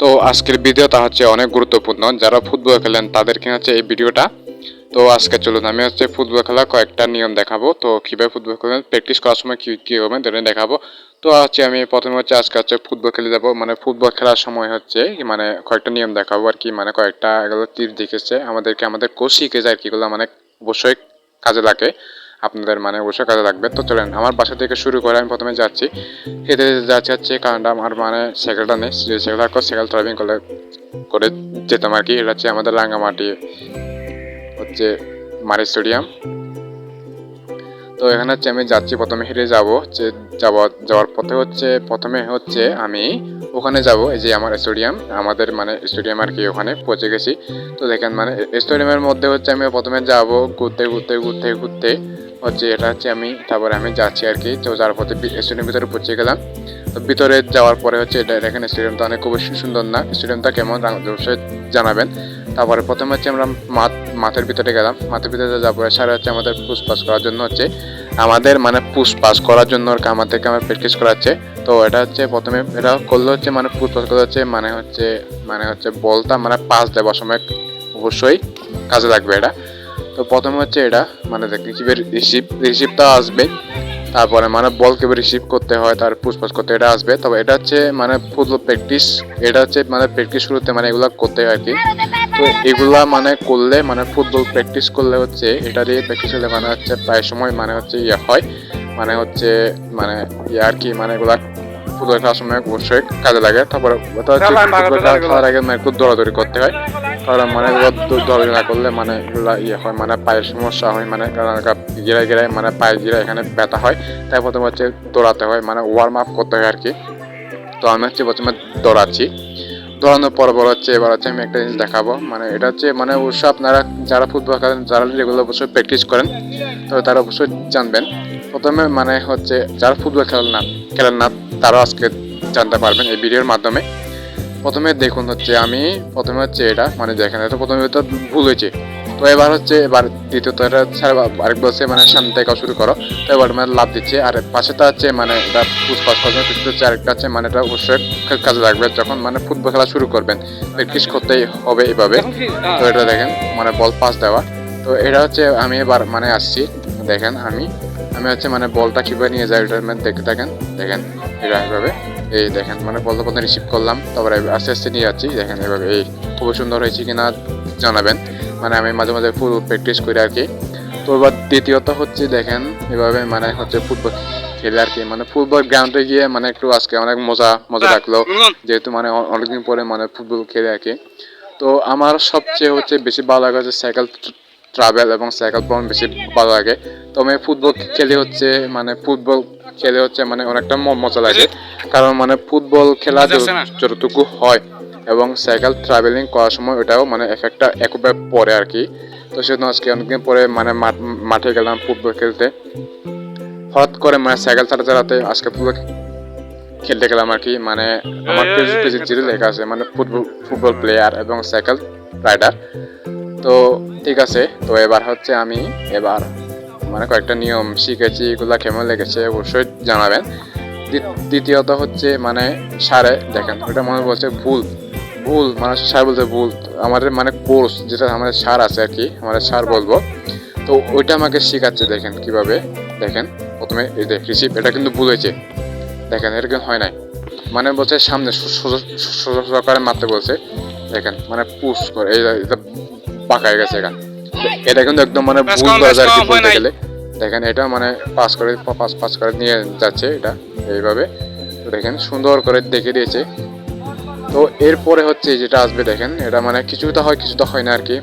তো আজকের ভিডিওটা হচ্ছে অনেক গুরুত্বপূর্ণ। যারা ফুটবল খেলেন তাদেরকে হচ্ছে এই ভিডিওটা? তো আজকে চলুন, আমি হচ্ছে ফুটবল খেলার কয়েকটা নিয়ম দেখাবো। তো কীভাবে ফুটবল খেলেন প্র্যাকটিস করার সময় কী কী হবে সেটা দেখাবো? তো হচ্ছে আমি প্রথমে হচ্ছে আজকে হচ্ছে ফুটবল খেলে যাব। মানে ফুটবল খেলার সময় হচ্ছে মানে কয়েকটা নিয়ম দেখাবো আর কি। মানে কয়েকটা এগুলো তীর দেখেছে আমাদেরকে, আমাদের কোচ শিখেছে আর কি। এগুলো মানে অবশ্যই কাজে লাগে। আপনাদের মানে অবশ্যই কাজে লাগবে। তো চলেন, আমার বাসা থেকে শুরু করে আমি প্রথমে যাচ্ছি। হেঁটে যাচ্ছি হচ্ছে কারণটা আমার মানে সাইকেলটা নেই। সাইকেলটা সাইকেল ড্রাইভিং করে করে যেতাম আর কি। এটা হচ্ছে আমাদের রাঙ্গামাটি হচ্ছে মারি স্টেডিয়াম। তো এখানে হচ্ছে আমি যাচ্ছি, প্রথমে হেঁটে যাব যে যাওয়া যাওয়ার পথে হচ্ছে প্রথমে হচ্ছে আমি ওখানে যাব, এই যে আমার স্টেডিয়াম, আমাদের মানে স্টেডিয়াম আর কি ওখানে পৌঁছে গেছি। তো দেখেন মানে স্টেডিয়ামের মধ্যে হচ্ছে আমি প্রথমে যাব, ঘুরতে ঘুরতে ঘুরতে ঘুরতে হচ্ছে এটা হচ্ছে আমি তারপরে আমি যাচ্ছি আর কি তো যার পথে স্টেডিয়ামের ভিতরে পৌঁছে গেলাম তো ভিতরে যাওয়ার পরে হচ্ছে এটা এখানে স্টেডিয়ামটা অনেক খুবই সুন্দর না স্টেডিয়ামটা কেমন অবশ্যই জানাবেন তারপরে প্রথমে হচ্ছে আমরা মাঠ মাঠের ভিতরে গেলাম মাঠের ভিতরে যাওয়ার পরে সারা হচ্ছে আমাদের পুষপাস করার জন্য হচ্ছে আমাদের মানে পুষ পাস করার জন্য আর আমাদেরকে আমার প্র্যাকটিস করাচ্ছে তো এটা হচ্ছে প্রথমে এটা করলে হচ্ছে মানে পুষপাস করা হচ্ছে মানে হচ্ছে মানে হচ্ছে বলটা মানে পাস দেওয়ার সময় অবশ্যই কাজে লাগবে এটা তো প্রথমে হচ্ছে এটা মানে রিসিভের রিসিভ রিসিভটা আসবে তারপরে মানে বল কীভাবে রিসিভ করতে হয় তার পুষপাস করতে এটা আসবে। তবে এটা হচ্ছে মানে ফুটবল প্র্যাকটিস এটা হচ্ছে মানে প্র্যাকটিস শুরুতে মানে এগুলো করতে হয় আর কি। তো এগুলা মানে করলে মানে ফুটবল প্র্যাকটিস করলে হচ্ছে এটা দিয়ে প্র্যাকটিস হলে মানে হচ্ছে প্রায় সময় মানে হচ্ছে ইয়ে হয়। মানে হচ্ছে মানে ইয়ে আর কি মানে এগুলা ফুটবল খেলার সময় অবশ্যই কাজে লাগে। তারপরে খেলার আগে মানে একটু দৌড়াদৌড়ি করতে হয়। কারণ মানে দৌড়াদৌড়ি না করলে মানে এগুলা ইয়ে হয় মানে পায়ের সমস্যা হয় মানে গিরায় গিরায় মানে পায়ে গিরায় এখানে ব্যথা হয়। তাই প্রথমে হচ্ছে দৌড়াতে হয় মানে ওয়ার্ম আপ করতে হয় আর কি তো আমি হচ্ছে প্রথমে দৌড়াচ্ছি। দৌড়ানোর পর পর হচ্ছে এবার হচ্ছে আমি একটা জিনিস দেখাবো। মানে এটা হচ্ছে মানে অবশ্যই আপনারা যারা ফুটবল খেলেন, যারা রেগুলার অবশ্যই প্র্যাকটিস করেন, তো তারা অবশ্যই জানবেন। প্রথমে মানে হচ্ছে যারা ফুটবল খেলেন না খেলেন না, তারাও আজকে জানতে পারবেন এই ভিডিওর মাধ্যমে। প্রথমে দেখুন হচ্ছে আমি প্রথমে হচ্ছে এটা মানে দেখেন এটা প্রথমে তো ভুল হয়েছে। তো এবার হচ্ছে এবার দ্বিতীয়ত এটা স্যার আরেক বলছে মানে সামনে থেকে শুরু করো। তো এবার মানে লাভ দিচ্ছে। আর পাশেটা হচ্ছে মানে এটা পুষপাস জন্য হচ্ছে আরেকটা হচ্ছে মানে এটা অবশ্যই কাজে লাগবে। যখন মানে ফুটবল খেলা শুরু করবেন প্র্যাকটিস করতেই হবে এইভাবে তো এটা দেখেন মানে বল পাস দেওয়া। তো এটা হচ্ছে আমি এবার মানে আসছি দেখেন আমি। আমি হচ্ছে মানে বলটা কীভাবে নিয়ে যাই এটা মানে দেখতে থাকেন। দেখেন। এটা এভাবে। এই দেখেন মানে বলটা প্রথমে রিসিভ করলাম। তারপরে আস্তে আস্তে নিয়ে যাচ্ছি। দেখেন এভাবে এই খুব সুন্দর হয়েছে কিনা জানাবেন। মানে আমি মাঝে মাঝে ফুল প্র্যাকটিস করি আর কি। তো এবার দ্বিতীয়ত হচ্ছে দেখেন এভাবে মানে হচ্ছে ফুটবল খেলে আর কি। মানে ফুটবল গ্রাউন্ডে গিয়ে মানে একটু আজকে অনেক মজা মজা লাগল। যেহেতু মানে অনেকদিন পরে মানে ফুটবল খেলে আর কি। তো আমার সবচেয়ে হচ্ছে বেশি ভালো লাগে হচ্ছে সাইকেল ট্রাভেল এবং সাইকেল ভ্রমণ বেশি ভালো লাগে। তো আমি ফুটবল খেলে হচ্ছে মানে ফুটবল খেলে হচ্ছে মানে অনেকটা মজা লাগে। কারণ মানে ফুটবল খেলা যতটুকু হয়। এবং সাইকেল ট্রাভেলিং করার সময় ওটাও মানে এফেক্টটা একবার পরে আর কি। তো সেজন্য আজকে অনেকদিন পরে মানে মাঠে গেলাম ফুটবল খেলতে। হঠাৎ করে মানে সাইকেল চালাতে চালাতে আজকে ফুটবল খেলতে গেলাম আর কি। মানে আমার পেজ পেজে জিরো লেখা আছে মানে ফুটবল ফুটবল প্লেয়ার এবং সাইকেল রাইডার তো ঠিক আছে। তো এবার হচ্ছে আমি এবার মানে কয়েকটা নিয়ম শিখেছি, এগুলো কেমন লেগেছে অবশ্যই জানাবেন। দ্বিতীয়ত হচ্ছে মানে সারে, দেখেন ওটা মনে বলছে ভুল ভুল মানে সার বলতে ভুল। আমাদের মানে কোর্স যেটা আমাদের সার আছে আর কি, আমাদের সার বলব। তো ওইটা আমাকে শেখাচ্ছে দেখেন কীভাবে, দেখেন প্রথমে এই দেখ রিসিভ এটা কিন্তু ভুল হয়েছে। দেখেন এটা কিন্তু হয় নাই। মানে বলছে সামনে সোজা করে মারতে বলছে। দেখেন মানে পুশ করে এটা পাকা হয়ে গেছে এখান। এটা কিন্তু একদম মানে ভুল বাজার আর কি বলতে গেলে। দেখেন এটা মানে পাস করে পাস পাস করে নিয়ে যাচ্ছে এটা এইভাবে। তো দেখেন সুন্দর করে দেখে দিয়েছে। তো এরপরে হচ্ছে যেটা আসবে দেখেন এটা মানে কিছুটা হয় কিছুটা হয় না আর কি।